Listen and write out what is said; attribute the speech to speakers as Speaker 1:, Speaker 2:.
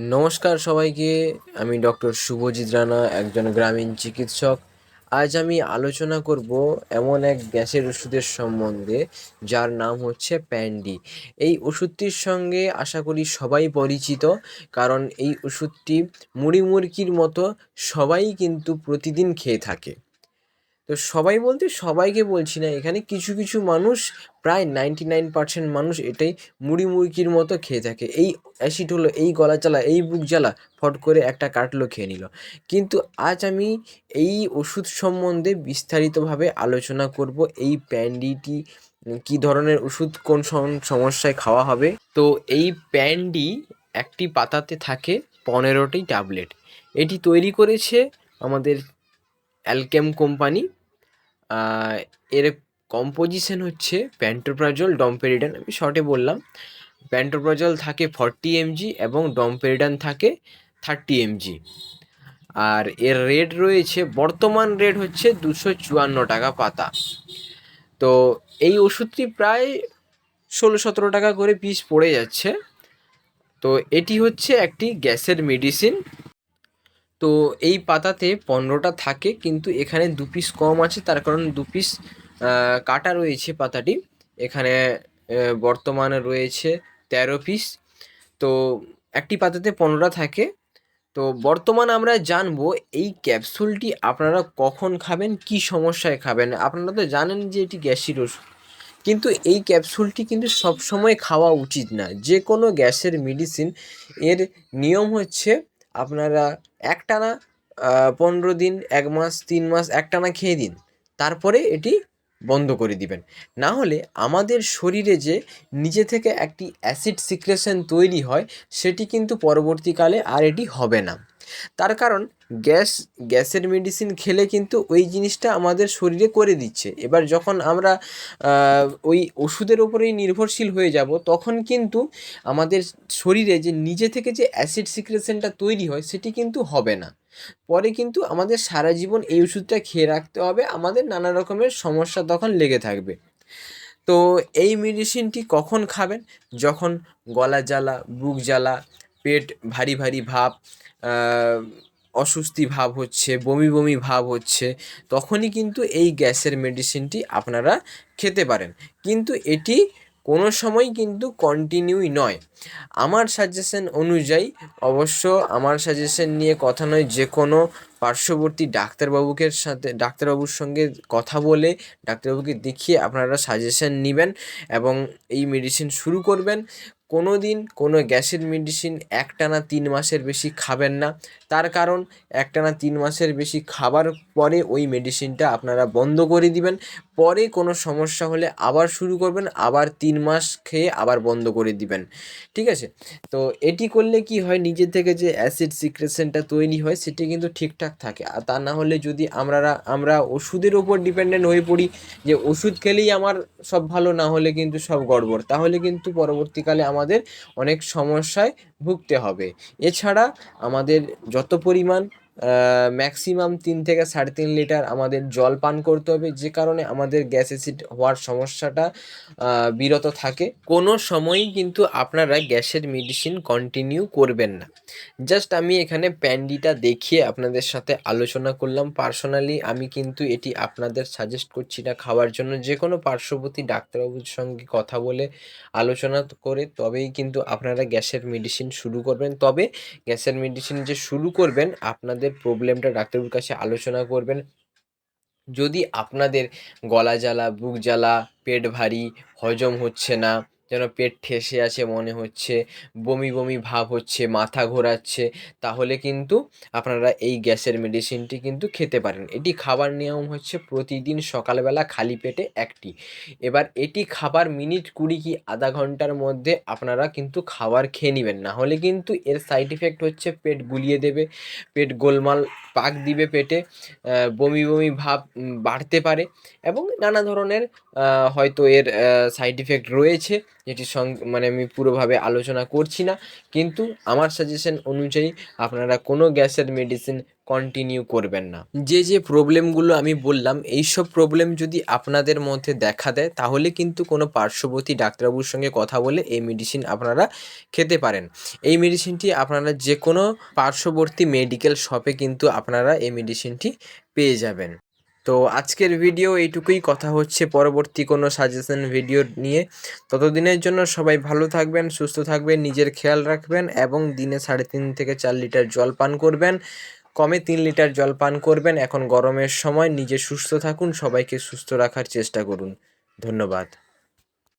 Speaker 1: নমস্কার সবাইকে, আমি ডক্টর শুভজিৎ রানা, একজন গ্রামীণ চিকিৎসক। আজ আমি আলোচনা করব এমন এক গ্যাসের ওষুধের সম্বন্ধে, যার নাম হচ্ছে প্যান্ডি। এই ওষুধটির সঙ্গে আশা করি সবাই পরিচিত, কারণ এই ওষুধটি মুড়ি মুরগির মতো সবাই কিন্তু প্রতিদিন খেয়ে থাকে। তো সবাই বলতে সবাইকে বলছি না। এখানে কিছু কিছু মানুষ, প্রায় নাইনটি নাইন পার্সেন্ট মানুষ এটাই মুড়ি মুরগির মতো খেয়ে থাকে। এই অ্যাসিড হলো, এই গলা জ্বালা, এই বুক জ্বালা, ফট করে একটা কাটলো, খেয়ে নিল। কিন্তু আজ আমি এই ওষুধ সম্বন্ধে বিস্তারিতভাবে আলোচনা করব, এই প্যান্ডিটি, কী ধরনের ওষুধ, কোন সমস্যায় খাওয়া হবে। তো এই প্যান্ডি একটি পাতাতে থাকে পনেরোটি ট্যাবলেট। এটি তৈরি করেছে আমাদের অ্যালকেম কোম্পানি এর কম্পোজিশন হচ্ছে প্যান্টোপ্রাজল ডম্পেরিডান আমি শর্টে বললাম। প্যান্টোপ্রাজল থাকে ফর্টি এমজি এবং ডম্পেরিডান থাকে থার্টি এমজি আর এর রেট রয়েছে, বর্তমান রেট হচ্ছে দুশো চুয়ান্ন টাকা পাতা। তো এই ওষুধটি প্রায় ষোলো সতেরো টাকা করে পিস পড়ে যাচ্ছে। তো এটি হচ্ছে একটি গ্যাসের মেডিসিন তো এই পাতাতে পনেরোটা থাকে, কিন্তু এখানে দু পিস কম আছে, তার কারণ দু পিস কাটা রয়েছে পাতাটি। এখানে বর্তমানে রয়েছে তেরো পিস তো একটি পাতাতে পনেরোটা থাকে। তো বর্তমান আমরা জানব এই ক্যাপসুলটি আপনারা কখন খাবেন, কি সমস্যায় খাবেন? আপনারা তো জানেন যে এটি গ্যাসের ওষুধ। কিন্তু এই ক্যাপসুলটি কিন্তু সবসময় খাওয়া উচিত না। যে কোনো গ্যাসের মেডিসিন, এর নিয়ম হচ্ছে আপনারা একটানা পনেরো দিন, এক মাস, তিন মাস একটানা খেয়ে দিন। তারপরে এটি বন্ধ করে দিবেন। না হলে আমাদের শরীরে যে নিজে থেকে একটি অ্যাসিড সিক্রেশন তৈরি হয়, সেটি কিন্তু পরবর্তীকালে আর এটি হবে না। তার কারণ গ্যাস, গ্যাসের মেডিসিন খেলে কিন্তু ওই জিনিসটা আমাদের শরীরে করে দিচ্ছে। এবার যখন আমরা ওই ওষুধের ওপরেই নির্ভরশীল হয়ে যাব, তখন কিন্তু আমাদের শরীরে যে নিজে থেকে যে অ্যাসিড সিক্রেশনটা তৈরি হয়, সেটি কিন্তু হবে না। পরে কিন্তু আমাদের সারা জীবন এই ওষুধটা খেয়ে রাখতে হবে, আমাদের নানা রকমের সমস্যা তখন লেগে থাকবে। তো এই মেডিসিনটি কখন খাবেন? যখন গলা জ্বালা, বুক জ্বালা, পেট ভারী ভারী ভাব অস্বস্তি ভাব হচ্ছে, বমি বমি ভাব হচ্ছে, তখনই কিন্তু এই গ্যাসের মেডিসিনটি আপনারা খেতে পারেন। কিন্তু এটি কোনো সময় কিন্তু কন্টিনিউই নয়। আমার সাজেশন অনুযায়ী অবশ্য আমার সাজেশন নিয়ে কথা নয়, যে কোনো পার্শ্ববর্তী ডাক্তারবাবুকে সাথে, ডাক্তারবাবুর সঙ্গে কথা বলে ডাক্তারবাবুকে দেখিয়ে আপনারা সাজেশন নেবেন এবং এই মেডিসিন শুরু করবেন। কোনো দিন কোনো গ্যাসের মেডিসিন একটানা তিন মাসের বেশি খাবেন না। তার কারণ একটানা তিন মাসের বেশি খাবার পরে ওই মেডিসিনটা আপনারা বন্ধ করে দিবেন পরে কোনো সমস্যা হলে আবার শুরু করবেন, আবার তিন মাস খেয়ে আবার বন্ধ করে দিবেন। ঠিক আছে? তো এটি করলে কি হয় নিজে থেকে যে অ্যাসিড সিক্রেশনটা তৈরি হয়, সেটি কিন্তু ঠিকঠাক থাকে। আর তা না হলে যদি আমরা আমরা ওষুধের ওপর ডিপেন্ডেন্ট হয়ে পড়ি যে ওষুধ খেলেই আমার সব ভালো, না হলে কিন্তু সব গড়বড়। তাহলে কিন্তু পরবর্তীকালে আমাদের অনেক সমস্যায় ভুগতে হবে। এছাড়া আমাদের যত পরিমাণ ম্যাক্সিমাম তিন থেকে সাড়ে তিন লিটার আমাদের জল পান করতে হবে। যে কারণে আমাদের গ্যাস অ্যাসিড হওয়ার সমস্যাটা বিরত থাকে। কোনো সময়ই কিন্তু আপনারা গ্যাসের মেডিসিন কন্টিনিউ করবেন না। জাস্ট আমি এখানে প্যান্ডিটা দেখিয়ে আপনাদের সাথে আলোচনা করলাম। পার্সোনালি আমি কিন্তু এটি আপনাদের সাজেস্ট করছি না খাওয়ার জন্য। যে কোনো পার্শ্ববর্তী ডাক্তারবাবুর সঙ্গে কথা বলে আলোচনা করে তবেই কিন্তু আপনারা গ্যাসের মেডিসিন শুরু করবেন। তবে গ্যাসের মেডিসিন যে শুরু করবেন, আপনাদের প্রবলেমটা ডাক্তারবাবুর কাছে আলোচনা করবেন। যদি আপনাদের গলা জ্বালা, বুক জ্বালা, পেট ভারী, হজম হচ্ছে না যেন পেট ঠেসে আছে, মনে হচ্ছে, বমি বমি ভাব হচ্ছে, মাথা ঘোরাচ্ছে, তাহলে কিন্তু আপনারা এই গ্যাসের মেডিসিনটি কিন্তু খেতে পারেন। এটি খাবার নিয়ম হচ্ছে প্রতিদিন সকালবেলা খালি পেটে একটি। এবার এটি খাবার মিনিট কুড়ি কি আধা ঘণ্টার মধ্যে আপনারা কিন্তু খাবার খেয়ে নেবেন। না হলে কিন্তু এর সাইড ইফেক্ট হচ্ছে পেট গুলিয়ে দেবে, পেট গোলমাল পাক দিবে পেটে বমি বমি ভাব বাড়তে পারে এবং নানা ধরনের হয়তো এর সাইড ইফেক্ট রয়েছে, যেটি সং মানে আমি পুরোভাবে আলোচনা করছি না। কিন্তু আমার সাজেশন অনুযায়ী আপনারা কোনো গ্যাসের মেডিসিন কন্টিনিউ করবেন না। যে যে প্রবলেমগুলো আমি বললাম এই সব প্রবলেম যদি আপনাদের মধ্যে দেখা দেয়, তাহলে কিন্তু কোনো পার্শ্ববর্তী ডাক্তারবাবুর সঙ্গে কথা বলে এই মেডিসিন আপনারা খেতে পারেন। এই মেডিসিনটি আপনারা যে কোনো পার্শ্ববর্তী মেডিকেল শপে কিন্তু আপনারা এই মেডিসিনটি পেয়ে যাবেন। তো আজকের ভিডিও এইটুকুই। কথা হচ্ছে পরবর্তী কোনো সাজেশন ভিডিও নিয়ে। ততদিনের জন্য সবাই ভালো থাকবেন, সুস্থ থাকবেন, নিজের খেয়াল রাখবেন এবং দিনে সাড়ে তিন থেকে চার লিটার জল পান করবেন। কমে তিন লিটার জল পান করবেন। এখন গরমের সময় নিজে সুস্থ থাকুন, সবাইকে সুস্থ রাখার চেষ্টা করুন। ধন্যবাদ।